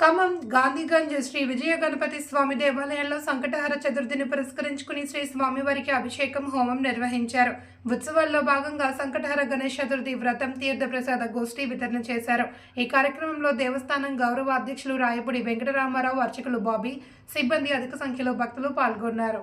ఖమ్మం గాంధీగంజ్ శ్రీ విజయ గణపతి స్వామి దేవాలయంలో సంకటహర చతుర్థిని పురస్కరించుకుని శ్రీ స్వామివారికి అభిషేకం హోమం నిర్వహించారు. ఉత్సవాల్లో భాగంగా సంకటహర గణేష్ చతుర్థి వ్రతం తీర్థప్రసాద గోష్ఠి వితరణ చేశారు. ఈ కార్యక్రమంలో దేవస్థానం గౌరవ అధ్యక్షులు రాయపూడి వెంకటరామారావు అర్చకులు బాబీ సిబ్బంది అధిక సంఖ్యలో భక్తులు పాల్గొన్నారు.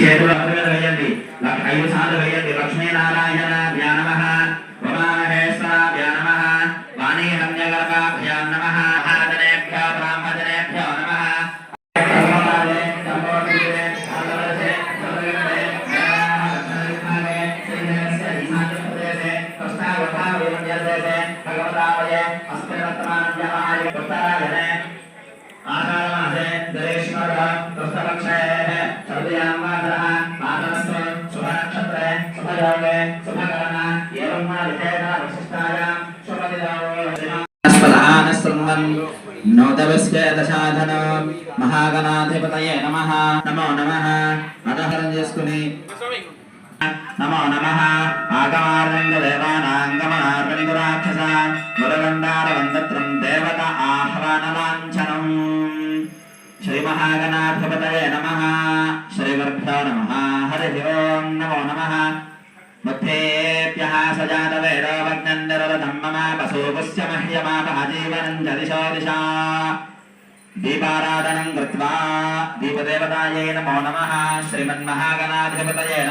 చేతులు అక్కడ వేయండి లక్ష- ఐదు సార్లు వేయండి లక్ష్మీనారాయణ నమ ఉమామహేశ్వరాభ్యా నమ వాణీహమ్యగర్భాభ్యాం నమ మహాజనేభ్య బ్రాహ్మజనేభ్యో నమ భగవతావయ ఆషాఢమాసే దరేశ్వర కృష్ణపక్షే సర్వయామాసరః మాసనస్సు శుభనక్షత్రే శుభయోగే శుభకరణ ఏవం మన విశేష విశిష్టాయాం మహాగణాధిపతయే నమో నమ అటహరం చేసుకుని నమో నమ ఆగమార్గంగ దేవానాంగమనార్గంగురాక్షస మురగండారవందత్రం మహాగణాధిపతయే నమ శ్రీవర్భ్యో నమ నమః హరి ఓం నమో నమ ముత్తేభ్యः సజాతవేదో వగ్నందరరథం మమ పశూపుశ్చ మహ్యమాపహజీవనం చ దిశో దిశా దీపారాధనం కృత్వా దీపదేవతాయే నమో నమః శ్రీమన్మహాగణాధిపతయే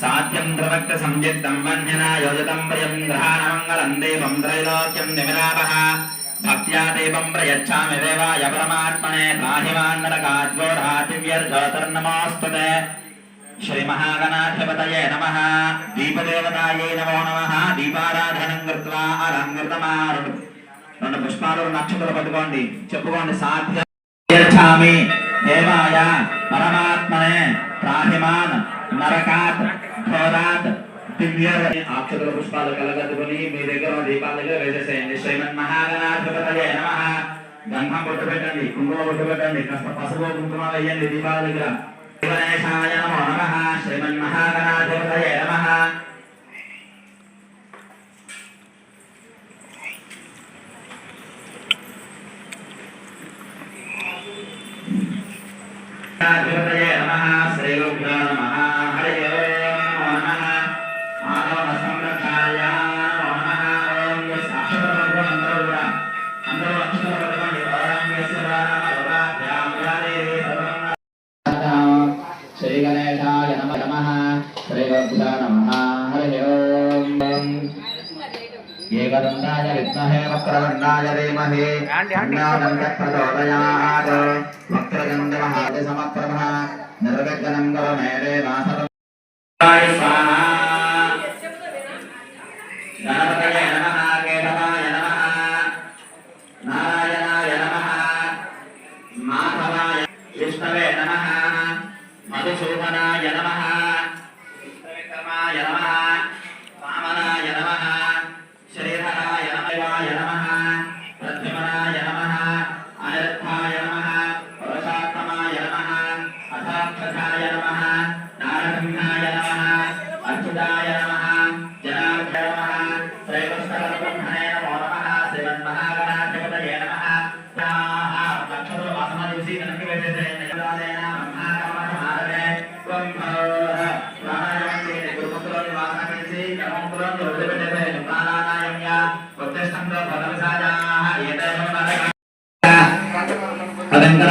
సాధ్యం ప్రవక్త సంయుక్తం వన్యనా యోజితం ప్రియం గ్రహాణమంగళం దేవం త్రైలోక్యం నిమిరాపః భక్త్యా దేవం ప్రయచ్చామి దేవాయ పరమాత్మనే నాహిమాన్నరకాద్వోర్హాదివ్యర్జ్యోతిర్నమోస్తుతే శ్రీ మహాగణాధిపతయే నమ దీపదేవతాయై నమో నమ దీపారాధనం కృత్వా అలంకృతమారుడు రెండు పుష్పాలు నక్షత్రాలు పట్టుకోండి. చెప్పుకోండి సాధ్యామి దేవాయ పరమాత్మనే. ప్రాహిమాన్ నరకాత్ ఘోరాత్. దివ్య అక్షతుల పుష్పాలు కలగట్టుకుని మీ దగ్గర ఉన్న దీపాల దగ్గర వేసేసేయండి. శ్రీమన్ మహాగణాధిపతయే నమ. గంధం పొట్టు పెట్టండి కుంకుమ పొట్టు పెట్టండి కాస్త పసుపు కుంకుమ వేయండి దీపాల దగ్గర గణేశాయ నమో నమ. శ్రీమన్ మహాగణాధిపతయే నమ. అధిపతయే ఏకదండాయ విద్మహే వక్రదండాయ ధీమహి తన్నో ప్రచోదయాత్ వక్రదండ మహాది సమప్రభ నిర్విఘ్నం కవ మే దేవాసరం స్వాహా గణపతయే నమః కేశవాయ నమః నారాయణాయ నమః అనంతర